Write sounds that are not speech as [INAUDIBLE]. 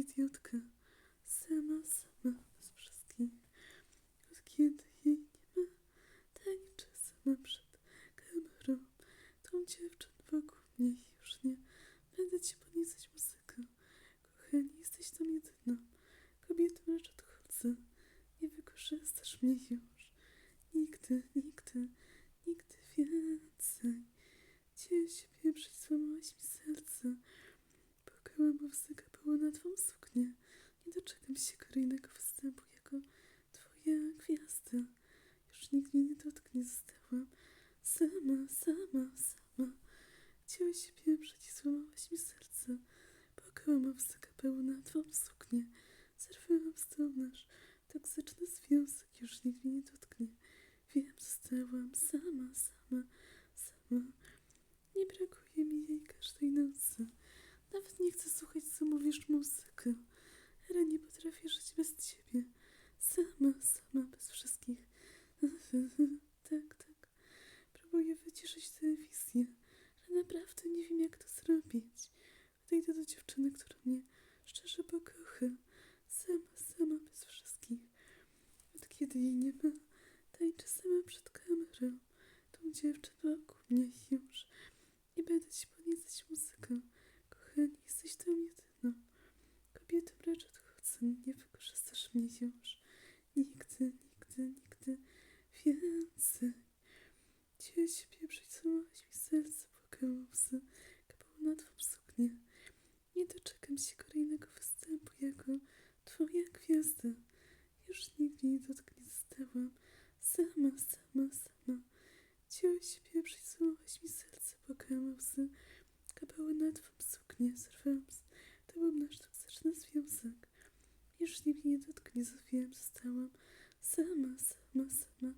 Idiotkę. Sama, sama, bez wszystkich. Od kiedy jej nie ma, tańczę sama przed kamerą. Tą dziewczyn wokół mnie już nie będę ci podniecać muzyką. Kochani, jesteś tam jedyną kobietą, lecz odchodzę. Nie wykorzystasz mnie już. Nigdy, nigdy więcej. Cię się pieprzyć, złamałaś mi serce. Płakałam, bo wstyka było na twą suknię. Nie doczekam się kolejnego występu jako twoja gwiazda. Już nikt mnie nie dotknie, zostałam sama, sama, sama. Chciałaś się pieprzyć i złamałaś mi serce. Płakałam, a wstyka było na twą suknię. Zerwałam z tą nasz toksyczny związek. Już nikt mnie nie dotknie. Wiem, zostałam sama, sama, sama. Nie brakuje mi jej każdej nocy. Nawet nie chcę słuchać, co mówisz muzykę. Ale nie potrafię żyć bez ciebie. Sama, sama, bez wszystkich. [LAUGHS] tak, tak. Próbuję wyciszyć telewizję, ale naprawdę nie wiem, jak to zrobić. Odejdę do dziewczyny, która mnie szczerze pokocha. Sama, sama, bez wszystkich. Od kiedy jej nie ma, tańczę sama przed kamerą. Tą dziewczynę wokół mnie już. Nie będę ci podniecać muzyką. Kochani, jesteś tą jedyną kobietą, lecz odchodzę. Nie wykorzystasz mnie już. Nigdy, nigdy, nigdy więcej. Cię się pieprzyć, złamałaś mi serce, płakałam łzy, kapało na twą suknię. Nie doczekam się kolejnego występu jako twoja gwiazda. Już mnie nie dotknie, zostałam sama, sama, sama. Chciałaś się pieprzyć, złamałaś mi serce, płakałam łzy, kapały na twą suknię, zerwałam z... To był nasz toksyczny związek. Już mnie nie dotknie, zostałam sama, sama, sama.